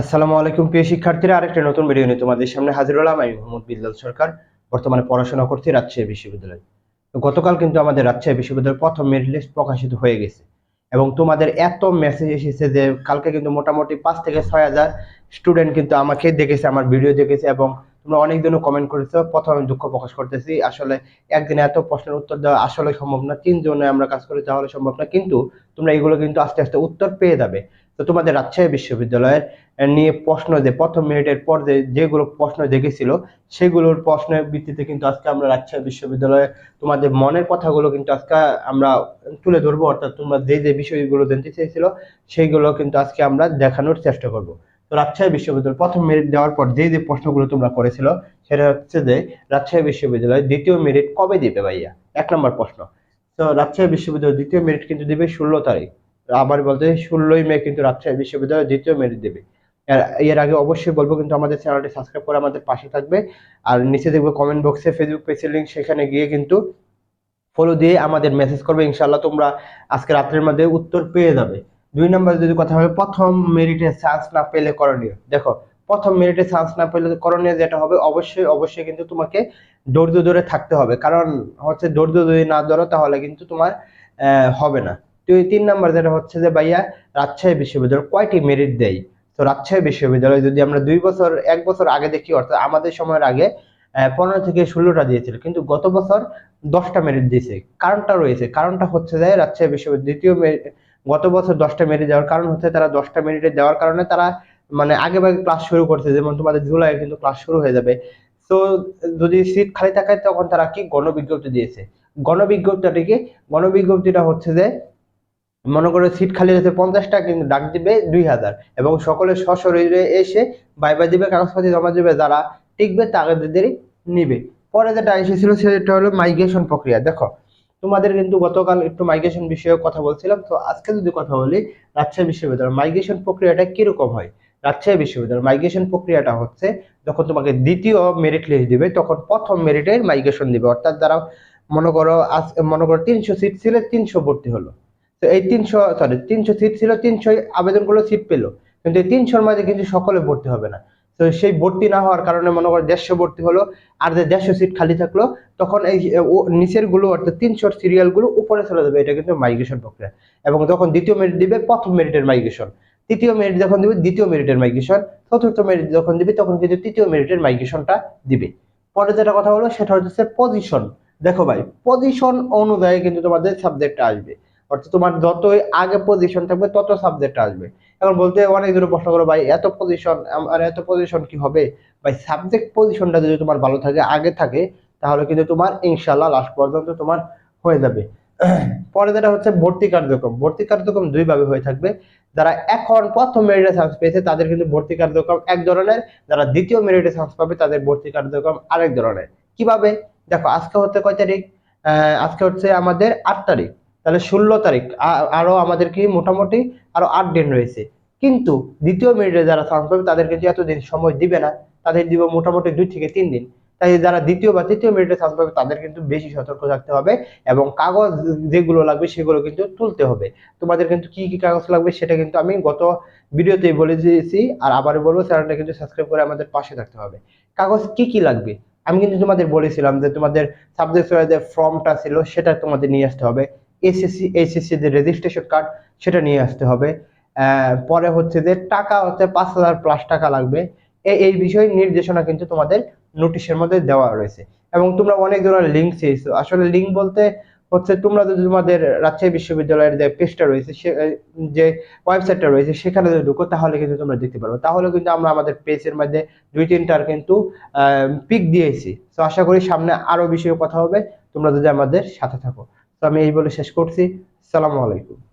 আসসালামু আলাইকুম, প্রিয় শিক্ষার্থীরা। আরেকটা নতুন ভিডিও নিয়ে তোমাদের সামনে হাজির হলাম। আমি মোহাম্মদ বিল্লাল সরকার, বর্তমানে পড়াশোনা করছি রাজশাহী বিশ্ববিদ্যালয়ে। গতকাল কিন্তু আমাদের রাজশাহী বিশ্ববিদ্যালয়ের প্রথম মেরিট লিস্ট প্রকাশিত হয়ে গেছে এবং তোমাদের এত মেসেজ এসেছে যে কালকে কিন্তু মোটামুটি পাঁচ থেকে ছয় হাজার স্টুডেন্ট কিন্তু আমাকে দেখেছে, আমার ভিডিও দেখেছে এবং তোমরা অনেক দিনও কমেন্ট করেছ, প্রথমে আমি দুঃখ প্রকাশ করতেছি। আসলে একদিনে এত প্রশ্নের উত্তর দেওয়া আসলে সম্ভব না, তিনজনে আমরা কাজ করি তাহলে সম্ভব না, কিন্তু তোমরা এগুলো কিন্তু আস্তে আস্তে উত্তর পেয়ে যাবে। তো তোমাদের রাজশাহী বিশ্ববিদ্যালয়ের নিয়ে প্রশ্ন যে, প্রথম মিনিটের পর যে, যেগুলো প্রশ্ন দেখেছিল, সেগুলোর প্রশ্নের ভিত্তিতে কিন্তু আজকে আমরা রাজশাহী বিশ্ববিদ্যালয়ে তোমাদের মনের কথাগুলো কিন্তু আজকে আমরা তুলে ধরবো। অর্থাৎ তোমরা যে যে বিষয়গুলো জানতে চেয়েছিল, সেইগুলো কিন্তু আজকে আমরা দেখানোর চেষ্টা করব। রাজশাহী বিশ্ববিদ্যালয় প্রথম মেরিট দেওয়ার পর যে যে প্রশ্নগুলো তোমরা করেছিল, সেটা হচ্ছে যে রাজশাহী বিশ্ববিদ্যালয় দ্বিতীয় মেরিট কবে দিবে ভাইয়া? এক নম্বর প্রশ্ন। তো রাজশাহী বিশ্ববিদ্যালয় দ্বিতীয় মেরিট কিন্তু দিবে ষোলো তারিখ। আবার বলতে ষোলোই মে কিন্তু রাজশাহী বিশ্ববিদ্যালয় দ্বিতীয় মেরিট দেবে। এর- আগে অবশ্যই বলব কিন্তু আমাদের চ্যানেলটি সাবস্ক্রাইব করে আমাদের পাশে থাকবে। আর নিচে দেখব কমেন্ট বক্সে ফেসবুক পেজের লিঙ্ক সেখানে গিয়ে কিন্তু ফলো দিয়ে আমাদের মেসেজ করবে। ইনশাল্লাহ তোমরা আজকে রাত্রের মধ্যে উত্তর পেয়ে যাবে। দুই নম্বর যদি কথা হবে প্রথম মেরিটে চান্স না পেলে করণীয়। দেখো, প্রথম মেরিটে চান্স না পেলে করণীয় যেটা হবে, অবশ্যই অবশ্যই কিন্তু তোমাকে ধৈর্য ধরে থাকতে হবে। কারণ হচ্ছে ধৈর্য যদি না ধরো, তাহলে কিন্তু তোমার হবে না। তো তিন নাম্বার যেটা হচ্ছে যে ভাইয়া, রাজশাহী বিশ্ববিদ্যালয় কয়টি মেরিট দেয়? তো রাজশাহী বিশ্ববিদ্যালয় যদি আমরা দুই বছর, এক বছর আগে দেখি, অর্থাৎ আমাদের সময়ের আগে পনেরো থেকে ষোলোটা দিয়েছিল, কিন্তু গত বছর দশটা মেরিট দিয়েছে। কারণটা রয়েছে, কারণটা হচ্ছে যে রাজশাহী বিশ্ববিদ্যালয় দ্বিতীয় গত বছর দশটা মেরিট যাওয়ার কারণ হচ্ছে তারা দশটা মেরিটে যাওয়ার কারণে তারা মানে আগে ভাগে ক্লাস শুরু করছে, যেমন তোমাদের জুলাই কিন্তু ক্লাস শুরু হয়ে যাবে। তো যদি সিট খালি থাকে তখন তারা কি গণবিজ্ঞপ্তি দিয়েছে? গণবিজ্ঞপ্তিটা কি গণবিজ্ঞপ্তিটা হচ্ছে যে, মনে করো সিট খালি আছে পঞ্চাশটা, কিন্তু ডাক দিবে দুই হাজার। এবং সকলে সশরীরে এসে বাইবা দিবে, কাগজপাতি জমা দিবে, যারা টিকবে তাদেরই নিবে। পরে যেটা এসেছিল সেটা হলো মাইগ্রেশন প্রক্রিয়া। দেখো তোমাদের কিন্তু গতকাল একটু মাইগ্রেশন বিষয়ে কথা বলছিলাম, তো আজকে যদি কথা বলি, রাজশাহী বিশ্ববিদ্যালয় মাইগ্রেশন প্রক্রিয়াটা কীরকম হয়? রাজশাহী বিশ্ববিদ্যালয় মাইগ্রেশন প্রক্রিয়াটা হচ্ছে, যখন তোমাকে দ্বিতীয় মেরিট লিস্ট দিবে, তখন প্রথম মেরিটের মাইগ্রেশন দিবে। অর্থাৎ যারা মনে করো আজ, মনে করো তিনশো সিট ছিল তিনশো ভর্তি হলো। তো এই তিনশো সরি তিনশো সিট ছিল, তিনশোই আবেদন করল সিট পেল। কিন্তু এই তিনশোর মাঝে কিন্তু সকলে ভর্তি হবে না। তো সেই ভর্তি না হওয়ার কারণে মনে করো দেড়শো ভর্তি হলো, আর যে দেড়শো সিট খালি থাকল, তখন এই ও নিচেরগুলো অর্থাৎ তিনশোর সিরিয়ালগুলো উপরে চলে যাবে, এটা কিন্তু মাইগ্রেশন প্রক্রিয়া। এবং যখন দ্বিতীয় মেরিট দিবে, প্রথম মেরিটের মাইগ্রেশন তৃতীয় মেরিট যখন দিবে, দ্বিতীয় মেরিটের মাইগ্রেশন চতুর্থ মেরিট যখন দিবে, তখন কিন্তু তৃতীয় মেরিটের মাইগ্রেশনটা দিবে। পরে যেটা কথা হলো, সেটা হচ্ছে পজিশন দেখো ভাই পজিশন অনুযায়ী কিন্তু তোমাদের সাবজেক্টটা আসবে। অর্থাৎ তোমার যতই আগে পজিশন থাকবে, তত সাবজেক্ট আসবে। এখন বলতে অনেক দূরে প্রশ্ন করো, ভাই, এত পজিশন আর এত পজিশন কি হবে? ভাই সাবজেক্ট পজিশনটা যদি তোমার ভালো থাকে, আগে থাকে, তাহলে কিন্তু তোমার ইনশাল্লাহ লাস্ট পর্যন্ত তোমার হয়ে যাবে। পরে যেটা হচ্ছে ভর্তি কার্যক্রম। ভর্তি কার্যক্রম দুই ভাবে হয়ে থাকবে। যারা এখন প্রথম মেরিটে চান্স পেয়েছে, তাদের কিন্তু ভর্তি কার্যক্রম এক ধরনের। যারা দ্বিতীয় মেরিটে চান্স পাবে, তাদের ভর্তি কার্যক্রম আরেক ধরনের। কীভাবে? দেখো, আজকে হচ্ছে কয় তারিখ? আজকে হচ্ছে আমাদের আট তারিখ। তাহলে ষোলো তারিখ, আ- আরও আমাদের কি মোটামুটি আরও আট দিন রয়েছে। কিন্তু দ্বিতীয় মেরিটে যারা চান্স পাবে তাদের কিন্তু এতদিন সময় দিবে না, তাদের দিব মোটামুটি দুই থেকে তিন দিন। তাই যারা দ্বিতীয় বা তৃতীয় মেরিটে চান্স পাবে, তাদের কিন্তু বেশি সতর্ক থাকতে হবে এবং কাগজ যেগুলো লাগবে, সেগুলো কিন্তু তুলতে হবে। তোমাদের কিন্তু কি কি কাগজ লাগবে, সেটা কিন্তু আমি গত ভিডিওতেই বলে দিয়েছি, আর আবারও বলব, চ্যানেলটা কিন্তু সাবস্ক্রাইব করে আমাদের পাশে থাকতে হবে। কাগজ কি কি লাগবে? আমি কিন্তু তোমাদের বলেছিলাম যে তোমাদের সাবজেক্ট যে ফর্মটা ছিল, সেটা তোমাদের নিয়ে আসতে হবে। এসএসসি এইচএসসি যে রেজিস্ট্রেশন কার্ড সেটা নিয়ে আসতে হবে। পরে হচ্ছে যে টাকা হচ্ছে পাঁচ হাজার প্লাস টাকা লাগবে। এই বিষয়ে নির্দেশনা কিন্তু তোমাদের নোটিশের মধ্যে দেওয়া রয়েছে। এবং তোমরা অনেক ধরনের লিঙ্ক চেয়েছো। আসলে লিঙ্ক বলতে হচ্ছে তোমরা যদি তোমাদের রাজশাহী বিশ্ববিদ্যালয়ের যে পেজটা রয়েছে, সে যে ওয়েবসাইটটা রয়েছে, সেখানে যদি ঢুকো, তাহলে কিন্তু তোমরা দেখতে পারবে। তাহলে কিন্তু আমরা আমাদের পেজের মধ্যে দুই তিনটার কিন্তু পিক দিয়েছি। তো আশা করি সামনে আরও বিষয়ে কথা হবে। তোমরা যদি আমাদের সাথে থাকো। তো আমি এই বলে শেষ করছি। সালামু আলাইকুম।